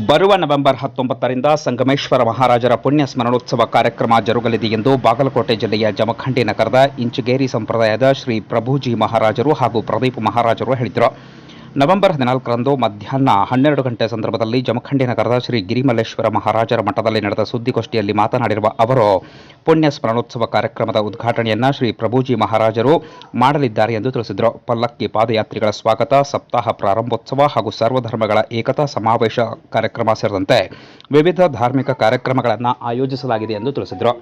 ಬರುವ ನವೆಂಬರ್ ಹತ್ತೊಂಬತ್ತರಿಂದ ಸಂಗಮೇಶ್ವರ ಮಹಾರಾಜರ ಪುಣ್ಯ ಸ್ಮರಣೋತ್ಸವ ಕಾರ್ಯಕ್ರಮ ಜರುಗಲಿದೆ ಎಂದು ಬಾಗಲಕೋಟೆ ಜಿಲ್ಲೆಯ ಜಮಖಂಡಿ ನಗರದ ಇಂಚಗೇರಿ ಸಂಪ್ರದಾಯದ ಶ್ರೀ ಪ್ರಭುಜಿ ಮಹಾರಾಜರು ಹಾಗೂ ಪ್ರದೀಪ್ ಮಹಾರಾಜರು ಹೇಳಿದರು. ನವೆಂಬರ್ ಹದಿನಾಲ್ಕರಂದು ಮಧ್ಯಾಹ್ನ ಹನ್ನೆರಡು ಗಂಟೆ ಸಂದರ್ಭದಲ್ಲಿ ಜಮಖಂಡಿ ನಗರದ ಶ್ರೀ ಗಿರಿಮಲ್ಲೇಶ್ವರ ಮಹಾರಾಜರ ಮಠದಲ್ಲಿ ನಡೆದ ಸುದ್ದಿಗೋಷ್ಠಿಯಲ್ಲಿ ಮಾತನಾಡಿರುವ ಅವರು, ಪುಣ್ಯ ಸ್ಮರಣೋತ್ಸವ ಕಾರ್ಯಕ್ರಮದ ಉದ್ಘಾಟನೆಯನ್ನು ಶ್ರೀ ಪ್ರಭುಜಿ ಮಹಾರಾಜರು ಮಾಡಲಿದ್ದಾರೆ ಎಂದು ತಿಳಿಸಿದರು. ಪಲ್ಲಕ್ಕಿ ಪಾದಯಾತ್ರಿಗಳ ಸ್ವಾಗತ, ಸಪ್ತಾಹ ಪ್ರಾರಂಭೋತ್ಸವ ಹಾಗೂ ಸರ್ವಧರ್ಮಗಳ ಏಕತಾ ಸಮಾವೇಶ ಕಾರ್ಯಕ್ರಮ ಸೇರಿದಂತೆ ವಿವಿಧ ಧಾರ್ಮಿಕ ಕಾರ್ಯಕ್ರಮಗಳನ್ನು ಆಯೋಜಿಸಲಾಗಿದೆ ಎಂದು ತಿಳಿಸಿದರು.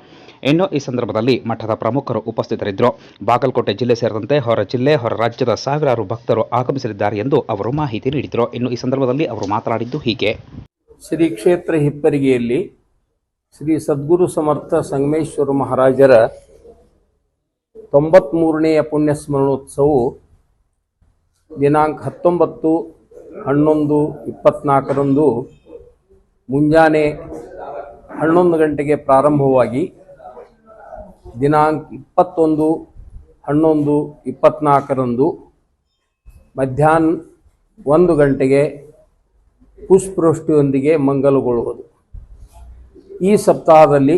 ಇನ್ನು ಈ ಸಂದರ್ಭದಲ್ಲಿ ಮಠದ ಪ್ರಮುಖರು ಉಪಸ್ಥಿತರಿದ್ದರು. ಬಾಗಲಕೋಟೆ ಜಿಲ್ಲೆ ಸೇರಿದಂತೆ ಹೊರ ಜಿಲ್ಲೆ, ಹೊರ ರಾಜ್ಯದ ಸಾವಿರಾರು ಭಕ್ತರು ಆಗಮಿಸಲಿದ್ದಾರೆ ಎಂದು ಅವರು ಮಾಹಿತಿ ನೀಡಿದರು. ಇನ್ನು ಈ ಸಂದರ್ಭದಲ್ಲಿ ಅವರು ಮಾತನಾಡಿದ್ದು ಹೀಗೆ. ಶ್ರೀ ಕ್ಷೇತ್ರ ಹಿಪ್ಪರಿಗೆಯಲ್ಲಿ ಶ್ರೀ ಸದ್ಗುರು ಸಮರ್ಥ ಸಂಗಮೇಶ್ವರ ಮಹಾರಾಜರ ತೊಂಬತ್ಮೂರನೆಯ ಪುಣ್ಯ ಸ್ಮರಣೋತ್ಸವವು ದಿನಾಂಕ ಹತ್ತೊಂಬತ್ತು, ಹನ್ನೊಂದು, ಇಪ್ಪತ್ನಾಲ್ಕರಂದು ಮುಂಜಾನೆ ಹನ್ನೊಂದು ಗಂಟೆಗೆ ಪ್ರಾರಂಭವಾಗಿ ದಿನಾಂಕ ಇಪ್ಪತ್ತೊಂದು, ಹನ್ನೊಂದು, ಇಪ್ಪತ್ನಾಲ್ಕರಂದು ಮಧ್ಯಾಹ್ನ ಒಂದು ಗಂಟೆಗೆ ಪುಷ್ಪವೃಷ್ಟಿಯೊಂದಿಗೆ ಮಂಗಲಗೊಳ್ಳುವುದು. ಈ ಸಪ್ತಾಹದಲ್ಲಿ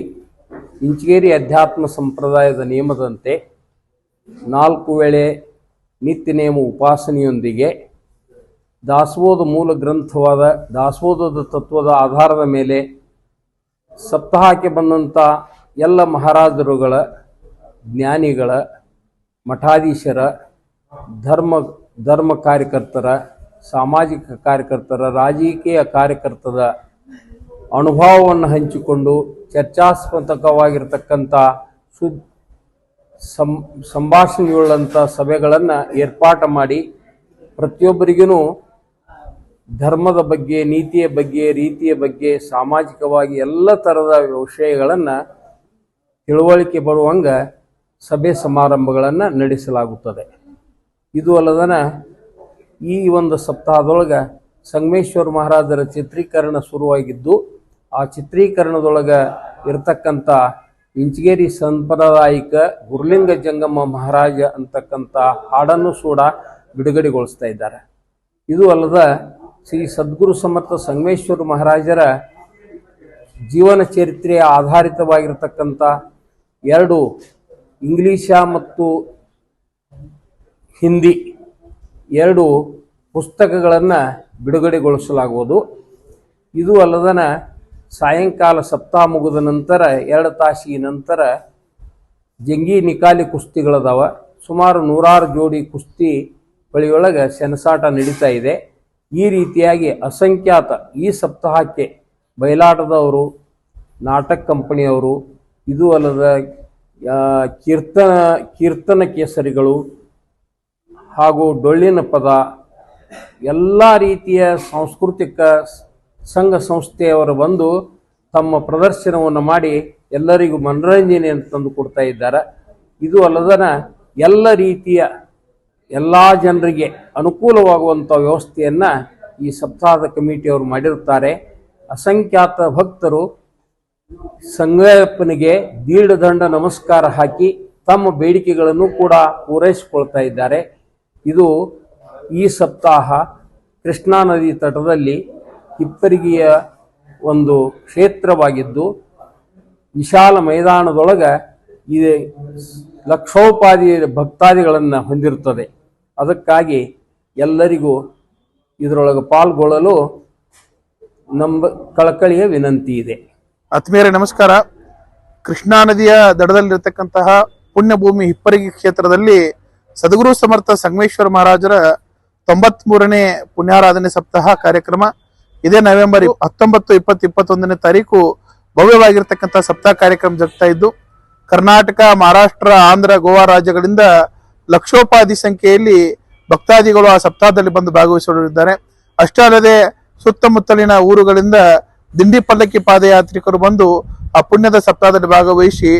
ಇಂಚಗೇರಿ ಅಧ್ಯಾತ್ಮ ಸಂಪ್ರದಾಯದ ನಿಯಮದಂತೆ ನಾಲ್ಕು ವೇಳೆ ನಿತ್ಯ ನಿಯಮ ಉಪಾಸನೆಯೊಂದಿಗೆ ದಾಸೋಹದ ಮೂಲ ಗ್ರಂಥವಾದ ದಾಸೋಹದ ತತ್ವದ ಆಧಾರದ ಮೇಲೆ ಸಪ್ತಾಹಕ್ಕೆ ಬಂದಂಥ ಎಲ್ಲ ಮಹಾರಾಜರುಗಳ ಜ್ಞಾನಿಗಳ, ಮಠಾಧೀಶರ, ಧರ್ಮ ಧರ್ಮ ಕಾರ್ಯಕರ್ತರ, ಸಾಮಾಜಿಕ ಕಾರ್ಯಕರ್ತರ, ರಾಜಕೀಯ ಕಾರ್ಯಕರ್ತರ ಅನುಭವವನ್ನು ಹಂಚಿಕೊಂಡು ಚರ್ಚಾಸ್ಪದಕವಾಗಿರ್ತಕ್ಕಂಥ ಸು ಸಂಭಾಷಣೆಯುಳ್ಳಂಥ ಸಭೆಗಳನ್ನು ಏರ್ಪಾಟು ಮಾಡಿ ಪ್ರತಿಯೊಬ್ಬರಿಗೂ ಧರ್ಮದ ಬಗ್ಗೆ, ನೀತಿಯ ಬಗ್ಗೆ, ರೀತಿಯ ಬಗ್ಗೆ, ಸಾಮಾಜಿಕವಾಗಿ ಎಲ್ಲ ಥರದ ವಿಷಯಗಳನ್ನು ತಿಳುವಳಿಕೆ ಬರುವಂಗ ಸಭೆ ಸಮಾರಂಭಗಳನ್ನು ನಡೆಸಲಾಗುತ್ತದೆ. ಇದು ಅಲ್ಲದನ ಈ ಒಂದು ಸಪ್ತಾಹದೊಳಗೆ ಸಂಗಮೇಶ್ವರ ಮಹಾರಾಜರ ಚಿತ್ರೀಕರಣ ಶುರುವಾಗಿದ್ದು, ಆ ಚಿತ್ರೀಕರಣದೊಳಗೆ ಇರತಕ್ಕಂಥ ಇಂಚಗೇರಿ ಸಂಪ್ರದಾಯಿಕ ಗುರುಲಿಂಗ ಜಂಗಮ್ಮ ಮಹಾರಾಜ ಅಂತಕ್ಕಂಥ ಹಾಡನ್ನು ಕೂಡ ಬಿಡುಗಡೆಗೊಳಿಸ್ತಾ ಇದ್ದಾರೆ. ಇದು ಅಲ್ಲದ ಶ್ರೀ ಸದ್ಗುರು ಸಮರ್ಥ ಸಂಗಮೇಶ್ವರ ಮಹಾರಾಜರ ಜೀವನ ಚರಿತ್ರೆಯ ಆಧಾರಿತವಾಗಿರತಕ್ಕಂಥ ಎರಡು ಇಂಗ್ಲೀಷ ಮತ್ತು ಹಿಂದಿ. ಎರಡು ಪುಸ್ತಕಗಳನ್ನು ಬಿಡುಗಡೆಗೊಳಿಸಲಾಗುವುದು. ಇದು ಅಲ್ಲದನ ಸಾಯಂಕಾಲ ಸಪ್ತಾಹ ಮುಗಿದ ನಂತರ, ಎರಡು ತಾಸಿಗೆ ನಂತರ ಜಂಗಿ ನಿಕಾಲಿ ಕುಸ್ತಿಗಳದಾವ. ಸುಮಾರು ನೂರಾರು ಜೋಡಿ ಕುಸ್ತಿ ಬಳಿಯೊಳಗೆ ಸೆಣಸಾಟ ನಡೀತಾ ಇದೆ. ಈ ರೀತಿಯಾಗಿ ಅಸಂಖ್ಯಾತ ಈ ಸಪ್ತಾಹಕ್ಕೆ ಬಯಲಾಟದವರು, ನಾಟಕ ಕಂಪನಿಯವರು ಇದು ಅಲ್ಲದ ಕೀರ್ತನ ಕೀರ್ತನ ಕೇಸರಿಗಳು ಹಾಗೂ ಡೊಳ್ಳಿನ ಪದ, ಎಲ್ಲ ರೀತಿಯ ಸಾಂಸ್ಕೃತಿಕ ಸಂಘ ಸಂಸ್ಥೆಯವರು ಬಂದು ತಮ್ಮ ಪ್ರದರ್ಶನವನ್ನು ಮಾಡಿ ಎಲ್ಲರಿಗೂ ಮನೋರಂಜನೆಯನ್ನು ತಂದು ಕೊಡ್ತಾ ಇದ್ದಾರೆ. ಇದು ಅಲ್ಲದನ ಎಲ್ಲ ರೀತಿಯ ಎಲ್ಲ ಜನರಿಗೆ ಅನುಕೂಲವಾಗುವಂಥ ವ್ಯವಸ್ಥೆಯನ್ನು ಈ ಸಪ್ತಾಹದ ಕಮಿಟಿಯವರು ಮಾಡಿರುತ್ತಾರೆ. ಅಸಂಖ್ಯಾತ ಭಕ್ತರು ಸಂಗಪ್ಪನಿಗೆ ದೀರ್ಘದಂಡ ನಮಸ್ಕಾರ ಹಾಕಿ ತಮ್ಮ ಬೇಡಿಕೆಗಳನ್ನು ಕೂಡ ಪೂರೈಸಿಕೊಳ್ತಾ ಇದ್ದಾರೆ. ಇದು ಈ ಸಪ್ತಾಹ ಕೃಷ್ಣಾ ನದಿ ತಟದಲ್ಲಿ ಹಿಪ್ಪರಿಗೆಯ ಒಂದು ಕ್ಷೇತ್ರವಾಗಿದ್ದು, ವಿಶಾಲ ಮೈದಾನದೊಳಗೆ ಇದೆ ಲಕ್ಷೋಪಾದಿ ಭಕ್ತಾದಿಗಳನ್ನು ಹೊಂದಿರುತ್ತದೆ. ಅದಕ್ಕಾಗಿ ಎಲ್ಲರಿಗೂ ಇದರೊಳಗೆ ಪಾಲ್ಗೊಳ್ಳಲು ನಮ್ಮ ಕಳಕಳಿಯ ವಿನಂತಿ ಇದೆ. ಆತ್ಮೀಯರೇ, ನಮಸ್ಕಾರ. ಕೃಷ್ಣಾ ನದಿಯ ದಡದಲ್ಲಿರತಕ್ಕಂತಹ ಪುಣ್ಯಭೂಮಿ ಹಿಪ್ಪರಗಿ ಕ್ಷೇತ್ರದಲ್ಲಿ ಸದ್ಗುರು ಸಮರ್ಥ ಸಂಗಮೇಶ್ವರ ಮಹಾರಾಜರ ತೊಂಬತ್ ಮೂರನೇ ಪುಣ್ಯಾರಾಧನೆ ಸಪ್ತಾಹ ಕಾರ್ಯಕ್ರಮ. ಇದೇ ನವೆಂಬರ್ ಹತ್ತೊಂಬತ್ತು, ಇಪ್ಪತ್ತು, ಇಪ್ಪತ್ತೊಂದನೇ ತಾರೀಕು ಭವ್ಯವಾಗಿರ್ತಕ್ಕಂಥ ಸಪ್ತಾಹ ಕಾರ್ಯಕ್ರಮ ಜರುಗ್ತಾ ಇದ್ದು, ಕರ್ನಾಟಕ, ಮಹಾರಾಷ್ಟ್ರ, ಆಂಧ್ರ, ಗೋವಾ ರಾಜ್ಯಗಳಿಂದ ಲಕ್ಷೋಪಾದಿ ಸಂಖ್ಯೆಯಲ್ಲಿ ಭಕ್ತಾದಿಗಳು ಆ ಸಪ್ತಾಹದಲ್ಲಿ ಬಂದು ಭಾಗವಹಿಸಲಿದ್ದಾರೆ ಅಷ್ಟೇ ಅಲ್ಲದೆ ಸುತ್ತಮುತ್ತಲಿನ ಊರುಗಳಿಂದ ದಿಂಡಿ ಪಲ್ಲಕ್ಕಿ ಪಾದಯಾತ್ರಿಕರು ಬಂದು ಆ ಪುಣ್ಯದ ಸಪ್ತಾಹದಲ್ಲಿ ಭಾಗವಹಿಸಿ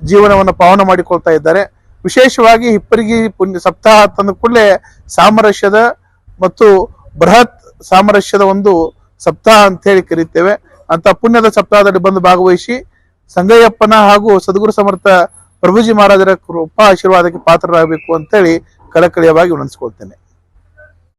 ಜೀವನವನ್ನು ಪಾವನ ಮಾಡಿಕೊಳ್ತಾ ಇದ್ದಾರೆ. ವಿಶೇಷವಾಗಿ ಹಿಪ್ಪರಿಗಿ ಪುಣ್ಯ ಸಪ್ತಾಹ ತಂದ ಕೂಡಲೇ ಸಾಮರಸ್ಯದ ಮತ್ತು ಬೃಹತ್ ಸಾಮರಸ್ಯದ ಒಂದು ಸಪ್ತಾಹ ಅಂತ ಹೇಳಿ ಕರೀತೇವೆ. ಅಂತ ಪುಣ್ಯದ ಸಪ್ತಾಹದಲ್ಲಿ ಬಂದು ಭಾಗವಹಿಸಿ ಸಂಗಯ್ಯಪ್ಪನ ಹಾಗೂ ಸದ್ಗುರು ಸಮರ್ಥ ಪ್ರಭುಜಿ ಮಹಾರಾಜರ ಕೃಪಾ ಆಶೀರ್ವಾದಕ್ಕೆ ಪಾತ್ರರಾಗಬೇಕು ಅಂತೇಳಿ ಕಳಕಳಿಯವಾಗಿ ವಿನಂತಿಸ್ಕೊಳ್ತೇನೆ.